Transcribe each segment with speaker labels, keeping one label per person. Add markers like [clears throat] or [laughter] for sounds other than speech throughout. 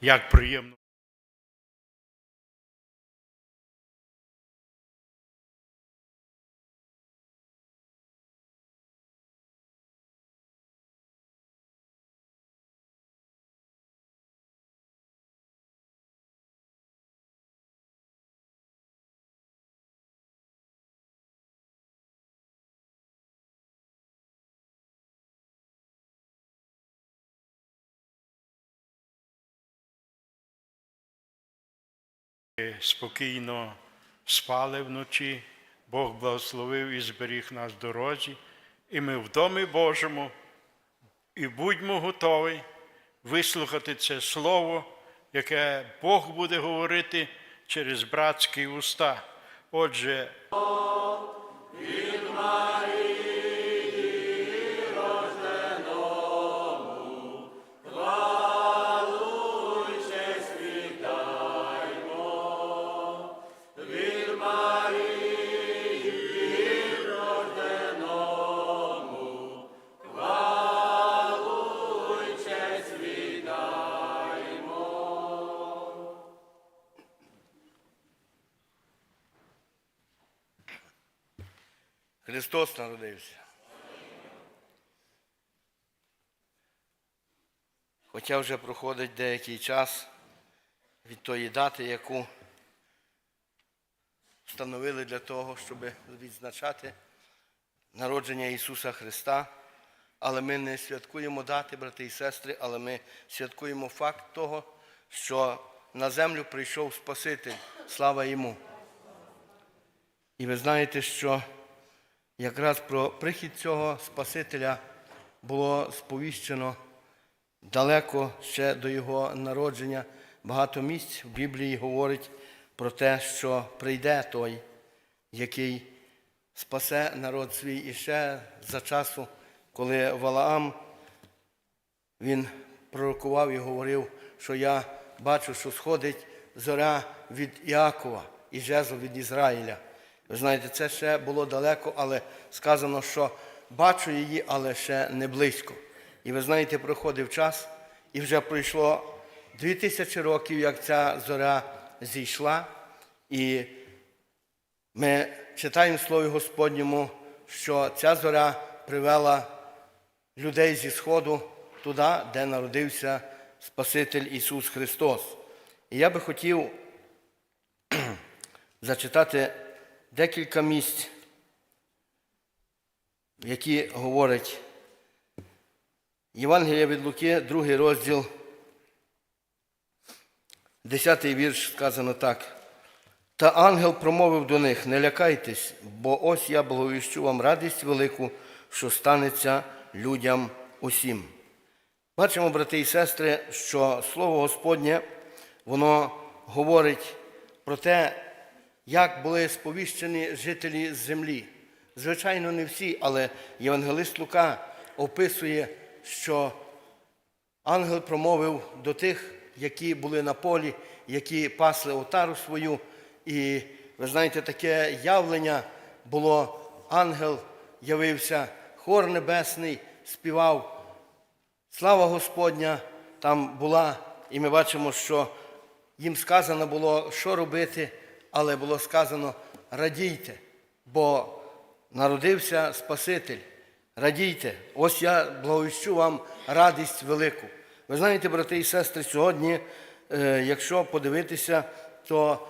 Speaker 1: Як приємно. Спокійно спали вночі, Бог благословив і зберіг нас в дорозі, і ми в домі Божому, і будьмо готові вислухати це слово, яке Бог буде говорити через братські уста. Отже,
Speaker 2: Христос народився. Хоча вже проходить деякий час від тої дати, яку встановили для того, щоб відзначати народження Ісуса Христа. Але ми не святкуємо дати, брати і сестри, але ми святкуємо факт того, що на землю прийшов Спаситель. Слава йому. І ви знаєте, що якраз про прихід цього Спасителя було сповіщено далеко ще до його народження. Багато місць в Біблії говорить про те, що прийде той, який спасе народ свій і ще за часу, коли Валаам він пророкував і говорив, що я бачу, що сходить зоря від Іакова і жезл від Ізраїля. Ви знаєте, це ще було далеко, але сказано, що бачу її, але ще не близько. І ви знаєте, проходив час, і вже пройшло дві тисячі років, як ця зоря зійшла, і ми читаємо в Слові Господньому, що ця зоря привела людей зі Сходу туди, де народився Спаситель Ісус Христос. І я би хотів [clears throat] зачитати декілька місць, які говорять Євангелія від Луки, другий розділ, 10 вірш сказано так. Та ангел промовив до них: не лякайтесь, бо ось я благовіщу вам радість велику, що станеться людям усім. Бачимо, брати і сестри, що Слово Господнє, воно говорить про те, як були сповіщені жителі землі. Звичайно, не всі, але Євангелист Лука описує, що ангел промовив до тих, які були на полі, які пасли отару свою. І ви знаєте, таке явлення було, ангел явився, хор небесний співав. Слава Господня там була, і ми бачимо, що їм сказано було, що робити, але було сказано радійте, бо народився Спаситель. Радійте, ось я благовіщу вам радість велику. Ви знаєте, брати і сестри, сьогодні, е, якщо подивитися, то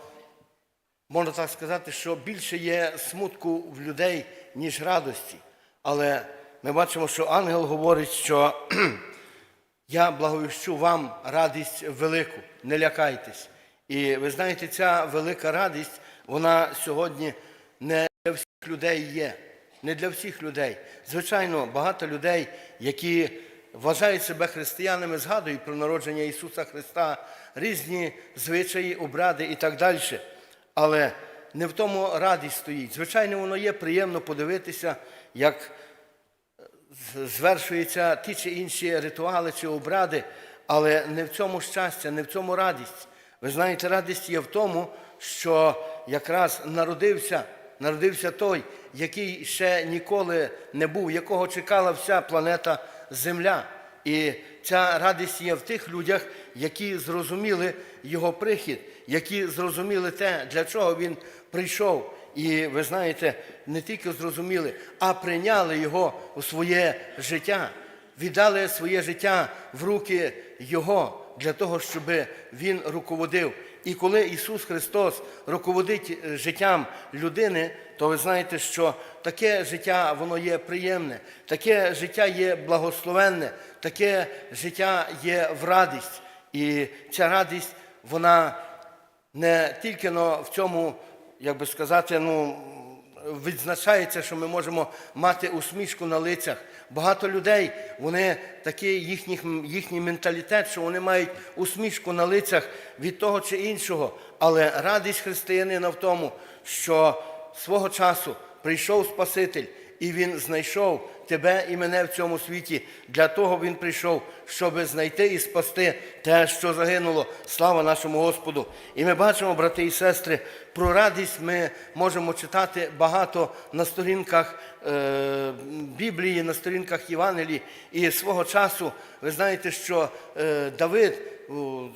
Speaker 2: можна так сказати, що більше є смутку в людей, ніж радості. Але ми бачимо, що ангел говорить, що [clears throat] я благовіщу вам радість велику, не лякайтесь. І ви знаєте, ця велика радість, вона сьогодні не для всіх людей є. Не для всіх людей. Звичайно, багато людей, які вважають себе християнами, згадують про народження Ісуса Христа, різні звичаї, обради і так далі. Але не в тому радість стоїть. Звичайно, воно є приємно подивитися, як звершуються ті чи інші ритуали чи обради, але не в цьому щастя, не в цьому радість. Ви знаєте, радість є в тому, що якраз народився, народився той, який ще ніколи не був, якого чекала вся планета Земля. І ця радість є в тих людях, які зрозуміли його прихід, які зрозуміли те, для чого він прийшов. І ви знаєте, не тільки зрозуміли, а прийняли його у своє життя, віддали своє життя в руки Його для того, щоб Він руководив. І коли Ісус Христос руководить е, життям людини, то ви знаєте, що таке життя воно є приємне, таке життя є благословенне, таке життя є в радість. І ця радість, вона не тільки но в цьому, як би сказати, ну, відзначається, що ми можемо мати усмішку на лицях. Багато людей, вони такий їхній, їхній менталітет, що вони мають усмішку на лицях від того чи іншого. Але радість християнина в тому, що свого часу прийшов Спаситель, і Він знайшов тебе і мене в цьому світі. Для того Він прийшов, щоб знайти і спасти те, що загинуло. Слава нашому Господу! І ми бачимо, брати і сестри, про радість ми можемо читати багато на сторінках е, Біблії, на сторінках Євангелії. І свого часу ви знаєте, що е, Давид. у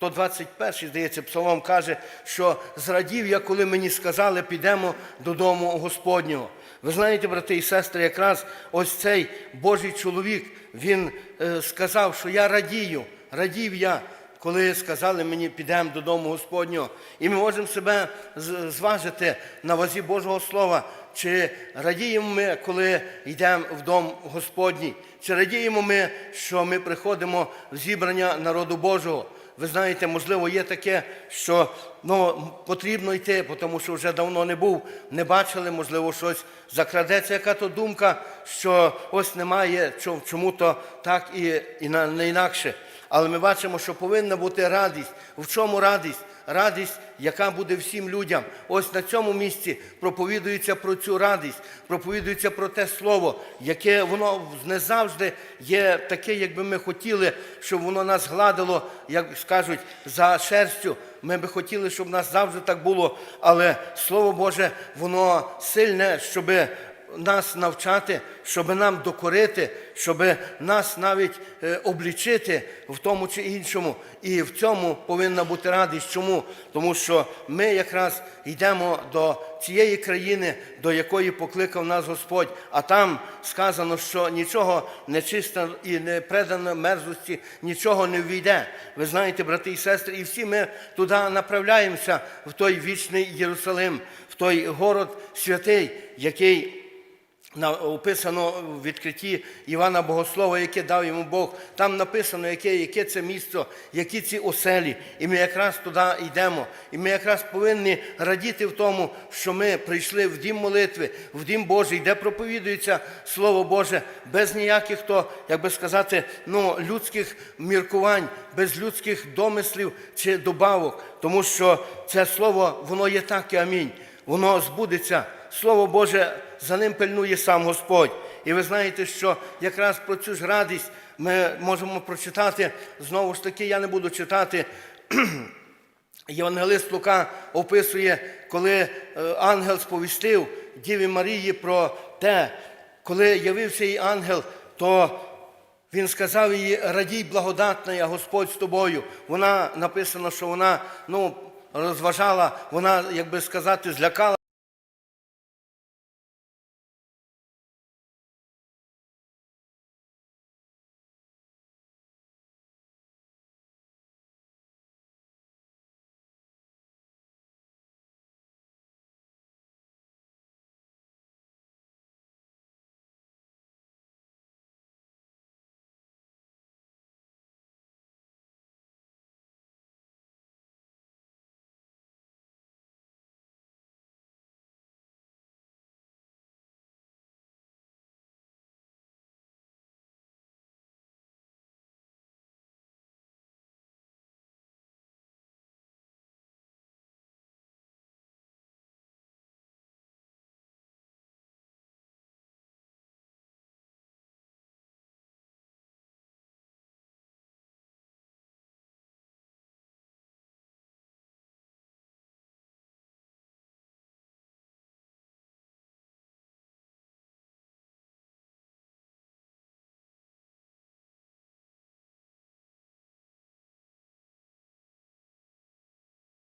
Speaker 2: 121, здається, псалом каже, що зрадів я, коли мені сказали, підемо додому Господнього. Ви знаєте, брати і сестри, якраз ось цей Божий чоловік, він е, сказав, що я радію, радів я, коли сказали мені, підемо додому Господнього. І ми можемо себе зважити на вазі Божого Слова, чи радіємо ми, коли йдемо в дом Господній, чи радіємо ми, що ми приходимо в зібрання народу Божого. Ви знаєте, можливо, є таке, що ну, потрібно йти, тому що вже давно не був, не бачили, можливо, щось закрадеться, яка то думка, що ось немає чому-то так і, і не інакше. Але ми бачимо, що повинна бути радість. В чому радість? Радість, яка буде всім людям. Ось на цьому місці проповідується про цю радість, проповідується про те слово, яке воно не завжди є таке, як би ми хотіли, щоб воно нас гладило, як скажуть, за шерстю. Ми би хотіли, щоб нас завжди так було. Але Слово Боже, воно сильне, щоби нас навчати, щоб нам докорити, щоб нас навіть е, облічити в тому чи іншому. І в цьому повинна бути радість. Чому? Тому що ми якраз йдемо до цієї країни, до якої покликав нас Господь. А там сказано, що нічого нечисто і не предано мерзості, нічого не ввійде. Ви знаєте, брати і сестри, і всі ми туди направляємося в той вічний Єрусалим, в той город святий, який описано в відкритті Івана Богослова, яке дав йому Бог. Там написано, яке, яке це місто, які ці оселі. І ми якраз туди йдемо. І ми якраз повинні радіти в тому, що ми прийшли в дім молитви, в дім Божий, де проповідується Слово Боже, без ніяких то, як би сказати, ну, людських міркувань, без людських домислів чи добавок. Тому що це слово, воно є так і амінь. Воно збудеться. Слово Боже, за ним пильнує сам Господь. І ви знаєте, що якраз про цю ж радість ми можемо прочитати. Знову ж таки, я не буду читати. [clears throat] Євангелист Лука описує, коли е, ангел сповістив Діві Марії про те, коли явився їй ангел, то він сказав їй, радій благодатна, я Господь з тобою. Вона написано, що вона ну, розважала, вона, як би сказати, злякала.